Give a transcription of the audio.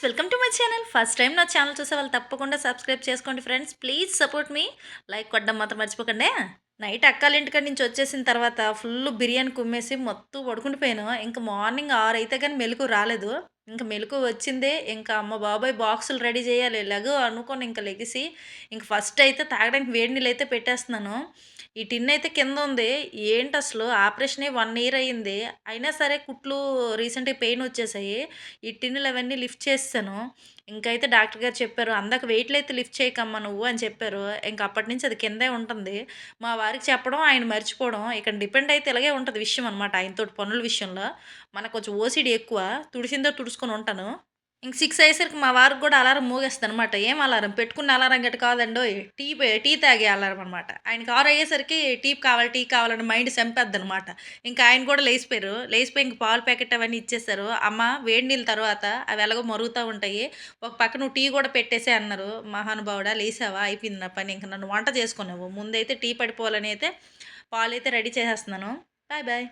Friends welcome to my channel. First time నా channel చూసే వాళ్ళు తప్పకుండా సబ్స్క్రైబ్ చేసుకోండి friends. Please support me. Like కొట్టడం మాత్రం మర్చిపోకండి. నైట్ అక్కాలింటికాడ నుంచి వచ్చేసిన తర్వాత ఫుల్ బిర్యానీ కుమ్మేసి మొత్తం పడుకుండిపోయాను. ఇంకా మార్నింగ్ ఆరు అయితే కానీ మెలకు రాలేదు. ఇంకా మెలకు వచ్చిందే. ఇంకా అమ్మ బాబాయ్ బాక్సులు రెడీ చేయాలి. లెగు అనుకొని ఇంకా లెగిసి ఇంక ఫస్ట్ అయితే తాగడానికి వేడి నీళ్ళు అయితే పెట్టేస్తున్నాను. ఈ టిన్ అయితే కింద ఉంది. ఏంటి అసలు ఆపరేషన్ వన్ ఇయర్ అయ్యింది అయినా సరే కుట్లు రీసెంట్గా పెయిన్ వచ్చేసాయి. ఈ టిన్నులు అవన్నీ లిఫ్ట్ చేస్తాను ఇంకైతే డాక్టర్ గారు చెప్పారు అందాక వెయిట్లు అయితే లిఫ్ట్ చేయకమ్మా నువ్వు అని చెప్పారు. ఇంక అప్పటి నుంచి అది కిందే ఉంటుంది. మా వారికి చెప్పడం ఆయన మర్చిపోవడం ఇక్కడ డిపెండ్ అయితే ఇలాగే ఉంటుంది విషయం అనమాట ఆయనతోటి పనుల విషయంలో. మనకు కొంచెం ఓసిడి ఎక్కువ. తుడిసిందో తుడుచుకొని ఉంటాను. ఇంక సిక్స్ అయ్యేసరికి మా వారికి కూడా అలారం మోగేస్తుంది అనమాట ఏం అలారం? పెట్టుకున్న అలారం గట్టి కాదండో టీ టీ తాగే అలారం అనమాట ఆయనకి ఆరు అయ్యేసరికి టీ కావాలి టీ కావాలని మైండ్ చంపేద్ది అనమాట ఇంకా ఆయన కూడా లేచిపోయారు. లేచిపోయి ఇంక పాలు ప్యాకెట్ అవన్నీ ఇచ్చేసారు అమ్మ వేడి నీళ్ళ తర్వాత అవి ఎలాగో మరుగుతూ ఉంటాయి. ఒక పక్క నువ్వు టీ కూడా పెట్టేసే అన్నారు. మహానుభావుడా లేసావా అయిపోయింది నా పని. ఇంకా నన్ను వంట చేసుకున్నావు. ముందైతే టీ పడిపోవాలని అయితే పాలు అయితే రెడీ చేసేస్తున్నాను. Bye bye.